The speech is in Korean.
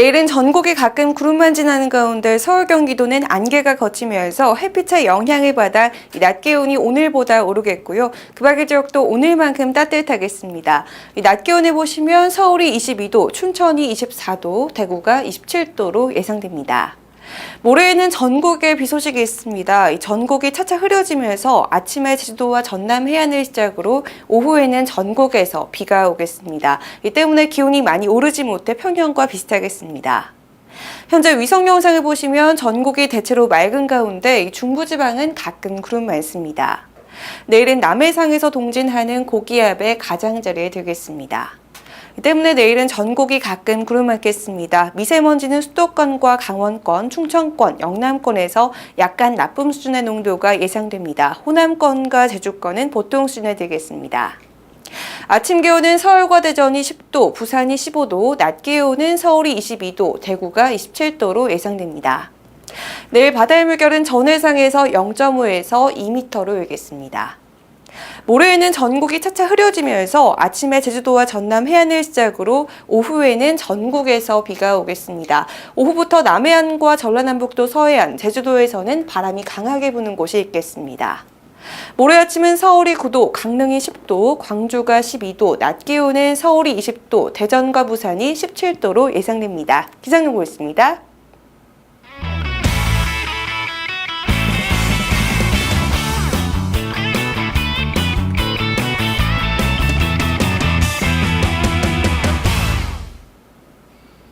내일은 전국이 가끔 구름만 지나는 가운데 서울 경기도는 안개가 걷히면서 햇빛의 영향을 받아 이낮 기온이 오늘보다 오르겠고요. 그 밖의 지역도 오늘만큼 따뜻하겠습니다. 이낮 기온을 보시면 서울이 22도, 춘천이 24도, 대구가 27도로 예상됩니다. 모레에는 전국에 비 소식이 있습니다. 이 전국이 차차 흐려지면서 아침에 제주도와 전남 해안을 시작으로 오후에는 전국에서 비가 오겠습니다. 이 때문에 기온이 많이 오르지 못해 평년과 비슷하겠습니다. 현재 위성 영상을 보시면 전국이 대체로 맑은 가운데 이 중부지방은 가끔 구름 많습니다. 내일은 남해상에서 동진하는 고기압의 가장자리에 들겠습니다. 이 때문에 내일은 전국이 가끔 구름 많겠습니다. 미세먼지는 수도권과 강원권, 충청권, 영남권에서 약간 나쁨 수준의 농도가 예상됩니다. 호남권과 제주권은 보통 수준에 들겠습니다. 아침 기온은 서울과 대전이 10도, 부산이 15도, 낮 기온은 서울이 22도, 대구가 27도로 예상됩니다. 내일 바다의 물결은 전해상에서 0.5에서 2m로 일겠습니다. 모레에는 전국이 차차 흐려지면서 아침에 제주도와 전남 해안을 시작으로 오후에는 전국에서 비가 오겠습니다. 오후부터 남해안과 전라남북도 서해안, 제주도에서는 바람이 강하게 부는 곳이 있겠습니다. 모레 아침은 서울이 9도, 강릉이 10도, 광주가 12도, 낮 기온은 서울이 20도, 대전과 부산이 17도로 예상됩니다. 기상용고였습니다.